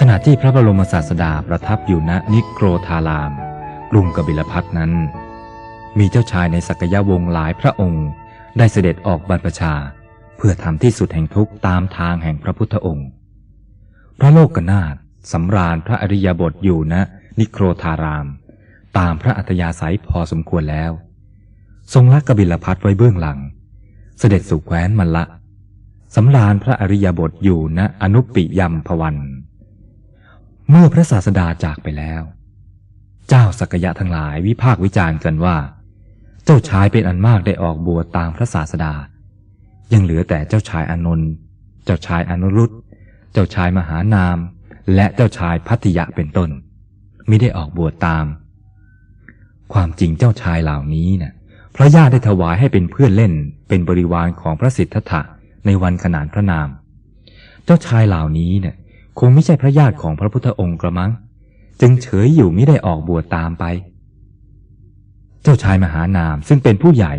ขณะที่พระบรมศาสดาประทับอยู่ณนิโครธาราม กรุงกบิลพัทนั้น มีเจ้าชายในสักยะวงศ์หลายพระองค์ ได้เสด็จออกบรรพชา เพื่อทำที่สุดแห่งทุกตามทางแห่งพระพุทธองค์ พระโลกนาถสำราญพระอริยบทอยู่ณนิโครธาราม ตามพระอัธยาศัยพอสมควรแล้ว ทรงละกบิลพัทไว้เบื้องหลัง เสด็จสู่แคว้นมันละสำราญพระอริยบทอยู่ณอนุปปิยมพวัน เมื่อพระศาสดาจากไปแล้ว เจ้าสักยะทั้งหลายวิพากษ์วิจารณ์กันว่า เจ้าชายเป็นอันมากได้ออกบวชตามพระศาสดา ยังเหลือแต่เจ้าชายอานนท์เจ้าชายอนุรุตเจ้าชายมหานาม และเจ้าชายพัทยะเป็นต้นมิได้ออกบวชตาม ความจริงเจ้าชายเหล่านี้นะ่ะพระญาติได้ถวายให้เป็นเพื่อนเล่นเป็นบริวารของพระสิทธัตถะในวันขนานพระนาม เจ้าชายเหล่านี้เนี่ย คงไม่ใช่พระญาติของพระพุทธองค์กระมัง จึงเฉยอยู่ไม่ได้ออกบวชตามไป เจ้าชายมหานามซึ่งเป็นผู้ใหญ่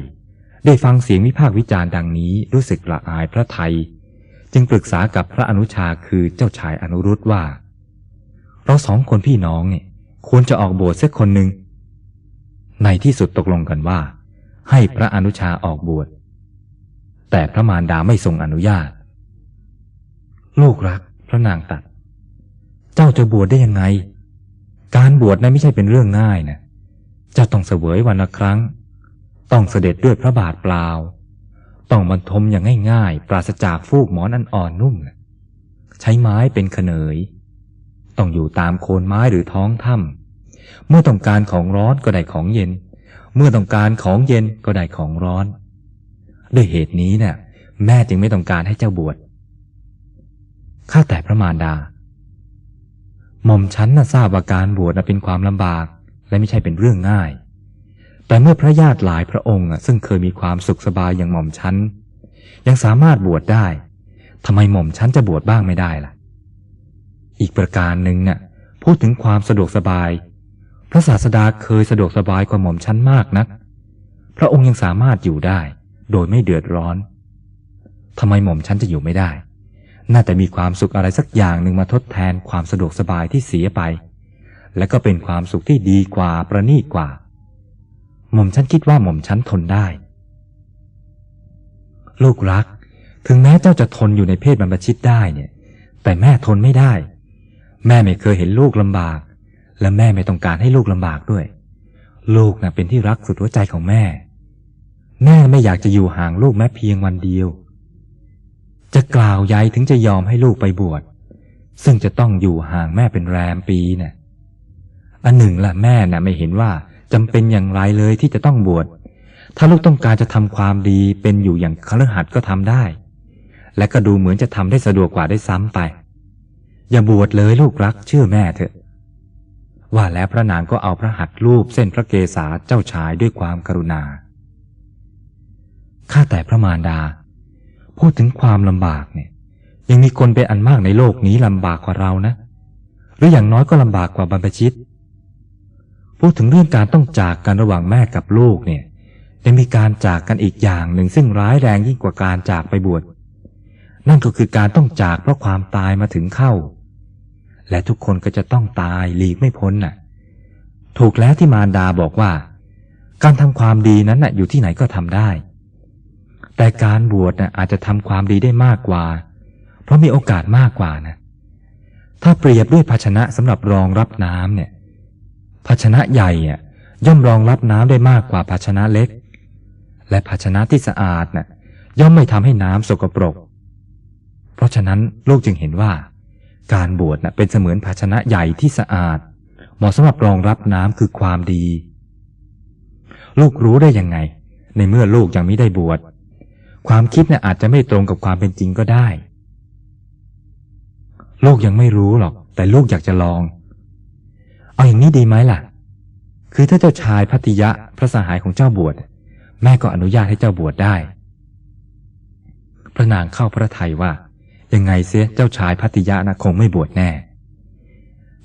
ได้ฟังเสียงวิพากษ์วิจารณ์ดังนี้รู้สึกละอายพระไทย จึงปรึกษากับพระอนุชาคือเจ้าชายอนุรุตว่า เราสองคนพี่น้องเนี่ยควรจะออกบวชสักคนหนึ่งในที่สุดตกลงกันว่า ให้พระอนุชาออกบวชแต่พระมารดาไม่ทรงอนุญาต ลูกรัก ระนางตัด เจ้าจะบวชได้ยังไง การบวชนั้นไม่ใช่เป็นเรื่องง่ายนะเจ้าต้องเสวยวันละครั้ง ต้องเสด็จด้วยพระบาทเปล่า ต้องบรรทมอย่างง่ายๆ ปราศจากฟูกหมอนอันอ่อนนุ่มใช้ไม้เป็นขเนย ต้องอยู่ตามโคนไม้หรือท้องถ้ำเมื่อต้องการของร้อนก็ได้ของเย็น เมื่อต้องการของเย็นก็ได้ของร้อน ด้วยเหตุนี้เนะ่ยแม่จึงไม่ต้องการให้เจ้าบวช ข้าแต่พระมารดา หม่อมฉันน่ะทราบว่าการบวชน่ะเป็นความลำบาก และไม่ใช่เป็นเรื่องง่าย แต่เมื่อพระญาติหลายพระองค์อะซึ่งเคยมีความสุขสบายอย่างหม่อมฉันยังสามารถบวชได้ทำไมหม่อมฉันจะบวชบ้างไม่ได้ล่ะ อีกประการหนึ่งน่ะพูดถึงความสะดวกสบาย พระศาสดาเคยสะดวกสบายกว่าหม่อมฉันมากนัก พระองค์ยังสามารถอยู่ได้ โดยไม่เดือดร้อนทำไมหม่อมฉันจะอยู่ไม่ได้ น่าจะมีความสุขอะไรสักอย่างหนึ่งมาทดแทนความสะดวกสบายที่เสียไป และก็เป็นความสุขที่ดีกว่าประณีตกว่า หม่อมฉันคิดว่าหม่อมฉันทนได้ ลูกรัก ถึงแม้เจ้าจะทนอยู่ในเพศบรรพชิตได้เนี่ย แต่แม่ทนไม่ได้ แม่ไม่เคยเห็นลูกลำบาก และแม่ไม่ต้องการให้ลูกลำบากด้วย ลูกนะ่ะเป็นที่รักสุดหัวใจของแม่ แม่ไม่อยากจะอยู่ห่างลูกแม้เพียงวันเดียว จะกล่าวยัยถึงจะยอมให้ลูกไปบวช ซึ่งจะต้องอยู่ห่างแม่เป็นแรมปีนะ่ะอันหนึ่งล่ะแม่น่ะไม่เห็นว่าจำเป็นอย่างไรเลยที่จะต้องบวช ถ้าลูกต้องการจะทำความดีเป็นอยู่อย่างคฤหัสถ์ก็ทำได้ และก็ดูเหมือนจะทำได้สะดวกกว่าได้ซ้ำไป อย่าบวชเลยลูกรักเชื่อแม่เถอะ ว่าแล้วพระนางก็เอาพระหัตถ์รูปเส้นพระเกศาเจ้าชายด้วยความกรุณา ข้าแต่พระมารดา พูดถึงความลำบากเนี่ย ยังมีคนเป็นอันมากในโลกนี้ลำบากกว่าเรานะ หรืออย่างน้อยก็ลำบากกว่าบรรพชิต พูดถึงเรื่องการต้องจากกันระหว่างแม่กับลูกเนี่ยยังมีการจากกันอีกอย่างหนึ่งซึ่งร้ายแรงยิ่งกว่าการจากไปบวช นั่นก็คือการต้องจากเพราะความตายมาถึงเข้า และทุกคนก็จะต้องตายหลีกไม่พ้นน่ะ ถูกแล้วที่มารดาบอกว่า การทำความดีนั้นน่ะอยู่ที่ไหนก็ทำได้ แต่การบวชน่ะอาจจะทำความดีได้มากกว่า เพราะมีโอกาสมากกว่านะถ้าเปรียบด้วยภาชนะสำหรับรองรับน้ำเนี่ย ภาชนะใหญ่อะย่อมรองรับน้ำได้มากกว่าภาชนะเล็ก และภาชนะที่สะอาดน่ะย่อมไม่ทำให้น้ำสกปรก เพราะฉะนั้นลูกจึงเห็นว่า การบวชน่ะเป็นเสมือนภาชนะใหญ่ที่สะอาด เหมาะสำหรับรองรับน้ำคือความดี ลูกรู้ได้ยังไง ในเมื่อลูกยังไม่ได้บวช ความคิดน่ะอาจจะไม่ตรงกับความเป็นจริงก็ได้ ลูกยังไม่รู้หรอก แต่ลูกอยากจะลอง เอาอย่างนี้ดีไหมล่ะ คือถ้าเจ้าชายพัทยะพระสหายของเจ้าบวชแม่ก็อนุญาตให้เจ้าบวชได้ พระนางเข้าพระทัยว่า ยังไงเสียเจ้าชายพัทยะนะคงไม่บวชแน่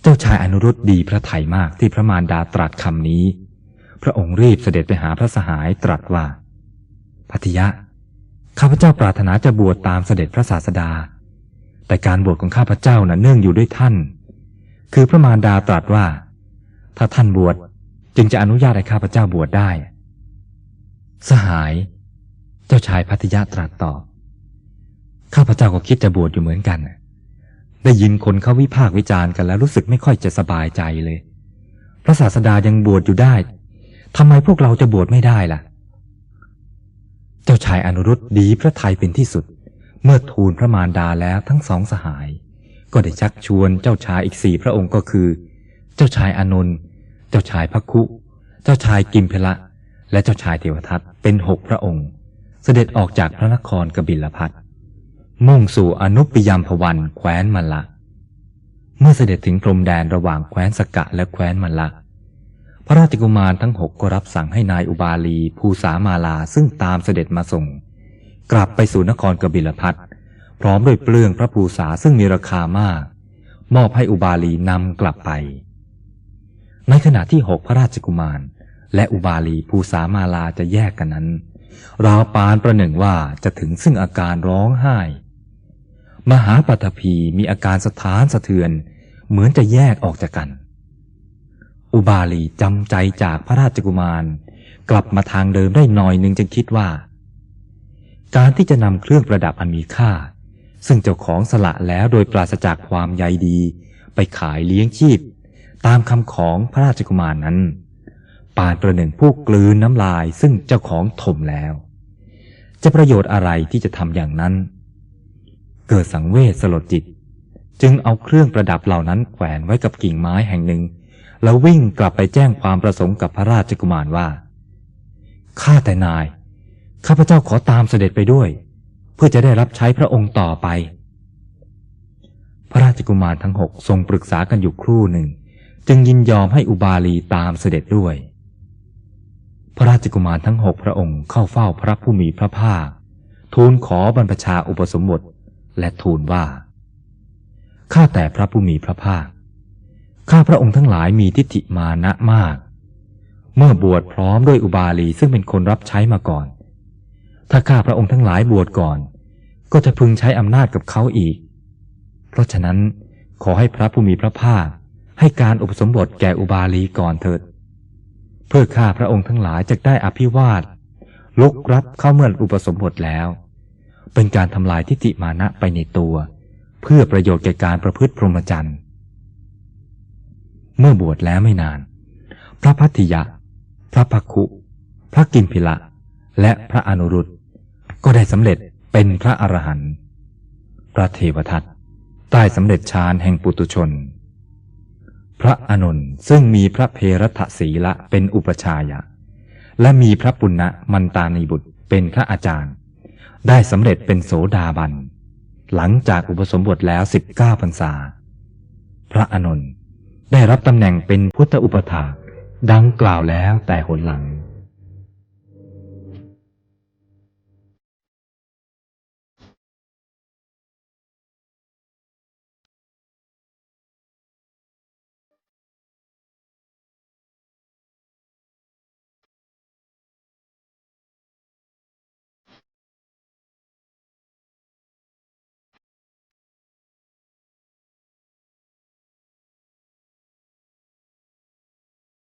เจ้าชายอนุรุตดีพระไทยมากที่พระมารดาตรัสคำนี้ พระองค์รีบเสด็จไปหาพระสหายตรัสว่าพัทยะ ข้าพเจ้าปรารถนาจะบวชตามเสด็จพระศาสดา แต่การบวชของข้าพเจ้านะ่ะเนื่องอยู่ด้วยท่าน คือพระมารดาตรัสว่า ถ้าท่านบวชจึงจะอนุญาตให้ข้าพเจ้าบวชได้ สหาย เจ้าชายพัทยาตรัสตอบข้าพเจ้าก็คิดจะบวชอยู่เหมือนกัน ได้ยินคนเขาวิพากษ์วิจารณ์กันแล้วรู้สึกไม่ค่อยจะสบายใจเลย พระศาสดายังบวชอยู่ได้ทำไมพวกเราจะบวชไม่ได้ล่ะ เจ้าชายอนุรุตดีพระทัยเป็นที่สุด เมื่อทูลพระมารดาแล้วทั้งสองสหาย ก็ได้ชักชวนเจ้าชายอีกสี่พระองค์ก็คือ เจ้าชายอานนท์เจ้าชายพักคุ เจ้าชายกิมเพละ และเจ้าชายเทวทัตเป็นหกพระองค์ เสด็จออกจากพระนครกบิลพัทมุ่งสู่อนุปปิยมพวันแคว้นมัลละ เมื่อเสด็จถึงพรมแดนระหว่างแคว้นสกะและแคว้นมัลละ ระราชกุมารทั้งหกก็รับสั่งให้นายอุบาลีภูสามาลาซึ่งตามเสด็จมาส่ง กลับไปสู่นครกบิลพัทพร้อมด้วยเปลืองพระภูษาซึ่งมีราคามาก มอบให้อุบาลีนำกลับไป ในขณะที่หกพระราชกุมาร และอุบาลีภูสามาลาจะแยกกันนั้น ราวปานประหนึ่งว่าจะถึงซึ่งอาการร้องไห้ มหาปัตภีมีอาการสะท้านสะเทือน เหมือนจะแยกออกจากกัน อุบาลีจำใจจากพระราชกุมาร กลับมาทางเดิมได้หน่อยหนึ่งจึงคิดว่า การที่จะนำเครื่องประดับอันมีค่า ซึ่งเจ้าของสละแล้วโดยปราศจากความใยดี ไปขายเลี้ยงชีพ ตามคำของพระราชกุมารนั้น ปานประหนึ่งผู้กลืนน้ำลายซึ่งเจ้าของถมแล้ว จะประโยชน์อะไรที่จะทำอย่างนั้น เกิดสังเวชสลดจิต จึงเอาเครื่องประดับเหล่านั้นแขวนไว้กับกิ่งไม้แห่งหนึ่ง แล้ววิ่งกลับไปแจ้งความประสงค์กับพระราชกุมารว่า ข้าแต่นาย ข้าพเจ้าขอตามเสด็จไปด้วย เพื่อจะได้รับใช้พระองค์ต่อไป พระราชกุมารทั้งหกทรงปรึกษากันอยู่ครู่หนึ่ง จึงยินยอมให้อุบาลีตามเสด็จด้วย พระราชกุมารทั้งหกพระองค์เข้าเฝ้าพระผู้มีพระภาค ทูลขอบรรพชาอุปสมบทและทูลว่า ข้าแต่พระผู้มีพระภาค ข้าพระองค์ทั้งหลายมีทิฏฐิมานะมาก เมื่อบวชพร้อมด้วยอุบาลีซึ่งเป็นคนรับใช้มาก่อน ถ้าข้าพระองค์ทั้งหลายบวชก่อน ก็จะพึงใช้อำนาจกับเขาอีก เพราะฉะนั้นขอให้พระผู้มีพระภาคให้การอุปสมบทแก่อุบาลีก่อนเถิด เพื่อข้าพระองค์ทั้งหลายจะได้อภิวาทลุกรับเข้าเมื่ออุปสมบทแล้ว เป็นการทำลายทิฏฐิมานะไปในตัว เพื่อประโยชน์แก่การประพฤติพรหมจรรย์ เมื่อบวชแล้วไม่นาน พระพัทธิยะ พระพักคุ พระกิมพิละ และพระอนุรุตก็ได้สำเร็จเป็นพระอรหันต์พระเทวทัตได้สำเร็จฌานแห่งปุตุชน พระอานนซึ่งมีพระเพรัตศีละเป็นอุปชายะ และมีพระปุณณมันตานีบุตรเป็นพระอาจารย์ ได้สำเร็จเป็นโสดาบัน หลังจากอุปสมบทแล้วสิบเก้าพรรษา พระอานนท์ ได้รับตำแหน่งเป็นพุทธอุปถาดังกล่าวแล้วแต่หนหลัง